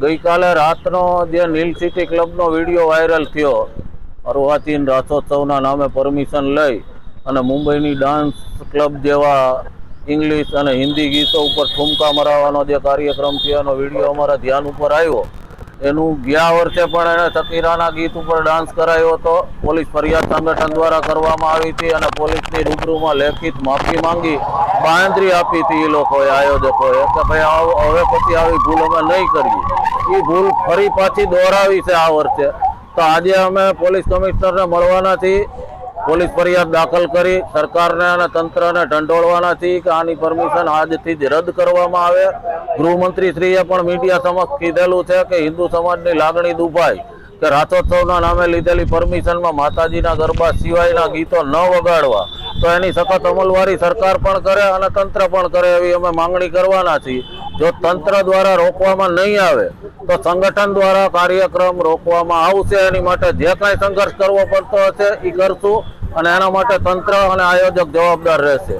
ગઈકાલે રાતનો જે નીલ સિટી ક્લબનો વીડિયો વાયરલ થયો અર્વાચીન રાસોત્સવના નામે પરમિશન લઈ અને મુંબઈની ડાન્સ ક્લબ જેવા ઇંગ્લિશ અને હિન્દી ગીતો ઉપર ઠુમકા મરાવવાનો જે કાર્યક્રમ થયો એનો વીડિયો અમારા ધ્યાન ઉપર આવ્યો. એનું ગયા વર્ષે પણ એણે સકીરાના ગીત ઉપર ડાન્સ કરાયો હતો. પોલીસ ફરિયાદ સંગઠન દ્વારા કરવામાં આવી હતી અને પોલીસની રૂબરૂમાં લેખિત માફી માંગી બાંધરી આપી હતી એ લોકોએ, આયોજકોએ કે ભાઈ હવે પછી આવી ભૂલ અમે નહીં કરીએ. એ ભૂલ ફરી પાછી દોહરાવી છે આ વર્ષે. તો આજે અમે પોલીસ કમિશનરને મળવાના છીએ. પોલીસ ફરિયાદ દાખલ કરી સરકારને અને તંત્રને ઢંઢોળવાનાથી કે આની પરમિશન આજથી જ રદ કરવામાં આવે. ગૃહમંત્રીશ્રીએ પણ મીડિયા સમક્ષ કીધેલું છે કે હિન્દુ સમાજની લાગણી દુભાઈ કે રાથોત્સવના નામે લીધેલી પરમિશનમાં માતાજીના ગરબા સિવાયના ગીતો ન વગાડવા. તો એની સખત અમલવારી સરકાર પણ કરે અને તંત્ર પણ કરે એવી અમે માંગણી કરવાના છીએ. જો તંત્ર દ્વારા રોકવામાં નહીં આવે, તો સંગઠન દ્વારા કાર્યક્રમ રોકવામાં આવશે. એની માટે જે કાંઈ સંઘર્ષ કરવો પડતો હશે એ કરશું. અને એના માટે તંત્ર અને આયોજક જવાબદાર રહેશે.